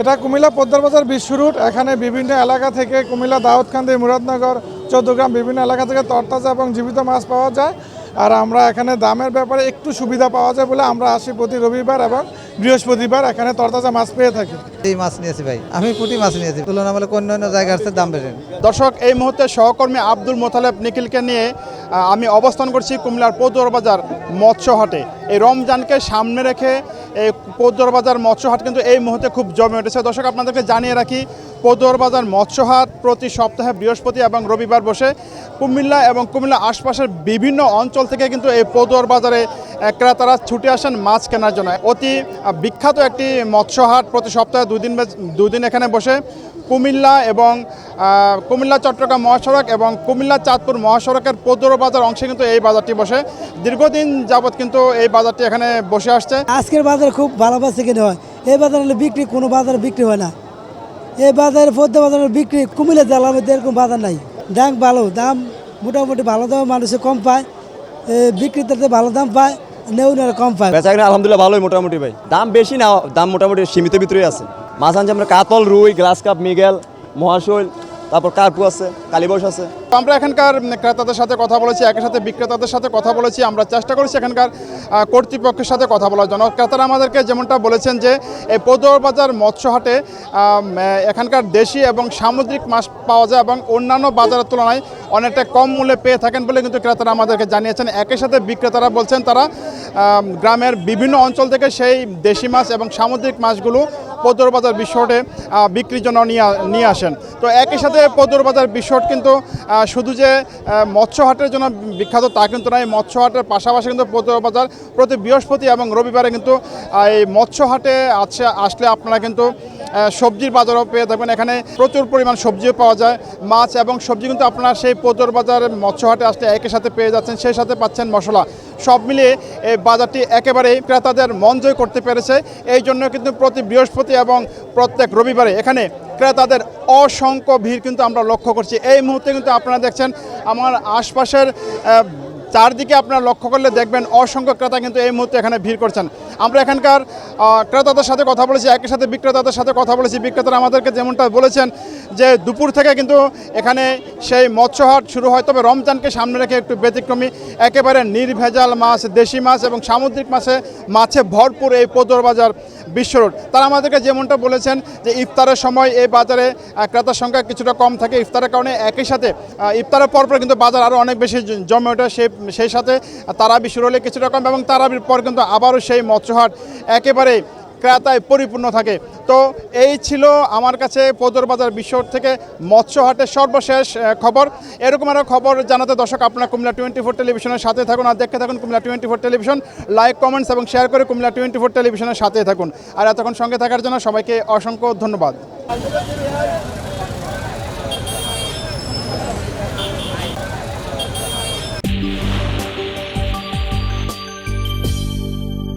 এটা কুমিল্লা পদ্মার বাজার বিশ্ব রুট। এখানে বিভিন্ন এলাকা থেকে কুমিল্লা দাউদকান্দি মুরাদনগর, চৌদ্দগ্রাম বিভিন্ন এলাকা থেকে তরতাজা এবং জীবিত মাছ পাওয়া যায়। আর আমরা এখানে দামের ব্যাপারে একটু সুবিধা পাওয়া যায় বলে আমরা আসি প্রতি রবিবার এবং বৃহস্পতিবার এখানে তরতাজা মাছ পেয়ে থাকি। এই মাছ নিয়েছি ভাই আমি পুঁটি মাছ নিয়েছি তুলনামূলক অন্য অন্য জায়গার চেয়ে দাম বেশি। দর্শক এই মুহূর্তে সহকর্মী আব্দুল মোতালেব নিখিলকে নিয়ে আমি অবস্থান করছি কুমিল্লার পৌদর বাজার মৎস্য হাটে এই রমজানকে সামনে রেখে এই পৌদর বাজার মৎস্য হাট কিন্তু এই মুহূর্তে খুব জমে উঠেছে। দর্শক আপনাদেরকে জানিয়ে রাখি পৌদর বাজার মৎস্য হাট প্রতি সপ্তাহে বৃহস্পতি এবং রবিবার বসে কুমিল্লা এবং কুমিল্লা আশপাশের বিভিন্ন অঞ্চল থেকে কিন্তু এই পৌদর বাজারে আহ, ক্রেতারা ছুটে আসেন মাছ কেনার জন্য। অতি বিখ্যাত একটি মৎস্য হাট প্রতি সপ্তাহে দুদিন দুদিন এখানে বসে কুমিল্লা এবং কুমিল্লা চট্টগ্রাম মহাসড়ক এবং কুমিল্লা চাঁদপুর মহাসড়কের পদ্মর বাজার অংশে কিন্তু এই বাজারটি বসে। দীর্ঘদিন যাবৎ কিন্তু এই বাজারটি এখানে বসে আসছে। আজকের বাজার খুব ভালো বাসে কিনে হয়। এই বাজারে বিক্রি কোনো বাজারে বিক্রি হয় না। এই বাজারে, পদ্মা বাজারে বিক্রি, কুমিল্লা জেলার মধ্যে এরকম বাজার নাই। দাম ভালো, দাম মোটামুটি ভালো দাম, মানুষে কম পায় বিক্রেতাতে ভালো দাম পায় নেউনারা কম পায়। বেচা কিনা আলহামদুলিল্লাহ ভালোই মোটামুটি ভাই। দাম বেশি না, দাম মোটামুটি সীমিত ভিতরেই আছে। মাছ আনছে আমরা কাতল, রুই, গ্লাস কাপ, মিগেল মহাশৈল তারপর কার্পু আছে কালীবস আছে। আমরা এখানকার ক্রেতাদের সাথে কথা বলেছি, একই সাথে বিক্রেতাদের সাথে কথা বলেছি, আমরা চেষ্টা করেছি এখানকার কর্তৃপক্ষের সাথে কথা বলার জন্য। ক্রেতারা আমাদেরকে যেমনটা বলেছেন যে, এই বাজার মৎস্য হাটে এখানকার দেশি এবং সামুদ্রিক মাছ পাওয়া যায় এবং অন্যান্য বাজারের তুলনায় অনেকটা কম মূল্যে পেয়ে থাকেন বলে কিন্তু ক্রেতারা আমাদেরকে জানিয়েছেন। একই সাথে বিক্রেতারা বলছেন, তারা গ্রামের বিভিন্ন অঞ্চল থেকে সেই দেশি মাছ এবং সামুদ্রিক মাছগুলো পদর বাজার বিশ্বটে বিক্রির জন্য নিয়ে নিয়ে আসেন। তো একই সাথে পদরবাজার বিশ্বট কিন্তু শুধু যে মৎস্য হাটের জন্য বিখ্যাত তা কিন্তু নয় মৎস্য হাটের পাশাপাশি কিন্তু পদরবাজার প্রতি বৃহস্পতি এবং রবিবারে কিন্তু এই মৎস্য হাটে আছে, আসলে আপনারা কিন্তু সবজির বাজারও পেয়ে থাকবেন। এখানে প্রচুর পরিমাণ সবজিও পাওয়া যায়। মাছ এবং সবজি কিন্তু আপনারা সেই পদর বাজার মৎস্য হাটে আসলে একই সাথে পেয়ে যাচ্ছেন। সেই সাথে পাচ্ছেন মশলা। সব মিলিয়ে এই বাজারটি একেবারেই ক্রেতাদের মন জয় করতে পেরেছে। এই জন্য কিন্তু প্রতি বৃহস্পতি এবং প্রত্যেক রবিবারে এখানে ক্রেতাদের অসংখ্য ভিড় কিন্তু আমরা লক্ষ্য করছি। এই মুহূর্তে কিন্তু আপনারা দেখছেন, আমার আশপাশের চারদিকে আপনারা লক্ষ্য করলে দেখবেন অসংখ্য ক্রেতা কিন্তু এই মুহূর্তে এখানে ভিড় করছেন। আমরা এখানকার ক্রেতাদের সাথে কথা বলেছি, একই সাথে বিক্রেতাদের সাথে কথা বলেছি। বিক্রেতারা আমাদেরকে যেমনটা বলেছেন যে, দুপুর থেকে কিন্তু এখানে সেই মৎস্যহাট শুরু হয়। তবে রমজানকে সামনে রেখে একটু ব্যতিক্রমী। একেবারে নির্ভেজাল মাছ, দেশি মাছ এবং সামুদ্রিক মাছে মাছে ভরপুর এই পদর বাজার বিশ্ব রোড। তারা আমাদেরকে যেমনটা বলেছেন যে, ইফতারের সময় এই বাজারে ক্রেতার সংখ্যা কিছুটা কম থাকে। ইফতারের কারণে একই সাথে ইফতারের পর পর কিন্তু বাজার আরও অনেক বেশি জমে ওঠে। সেই সেই সাথে তারাবি শুরু হলে কিছুটা কম এবং তারাবির পর কিন্তু আবারও সেই মৎস্যহাট একেবারে ক্রেতায় পরিপূর্ণ থাকে। তো এই ছিল আমার কাছে পদর বাজার বিশ্ব থেকে মৎস্য হাটের সর্বশেষ খবর। এরকম আরও খবর জানাতে দর্শক, আপনারা কুমিল্লা টোয়েন্টি ফোর টেলিভিশনের সাথে থাকুন আর দেখতে থাকুন Comilla twenty four television. Like comments এবং শেয়ার করে কুমিল্লা টোয়েন্টি ফোর টেলিভিশনের সাথে থাকুন। আর এতক্ষণ সঙ্গে থাকার জন্য সবাইকে অসংখ্য ধন্যবাদ।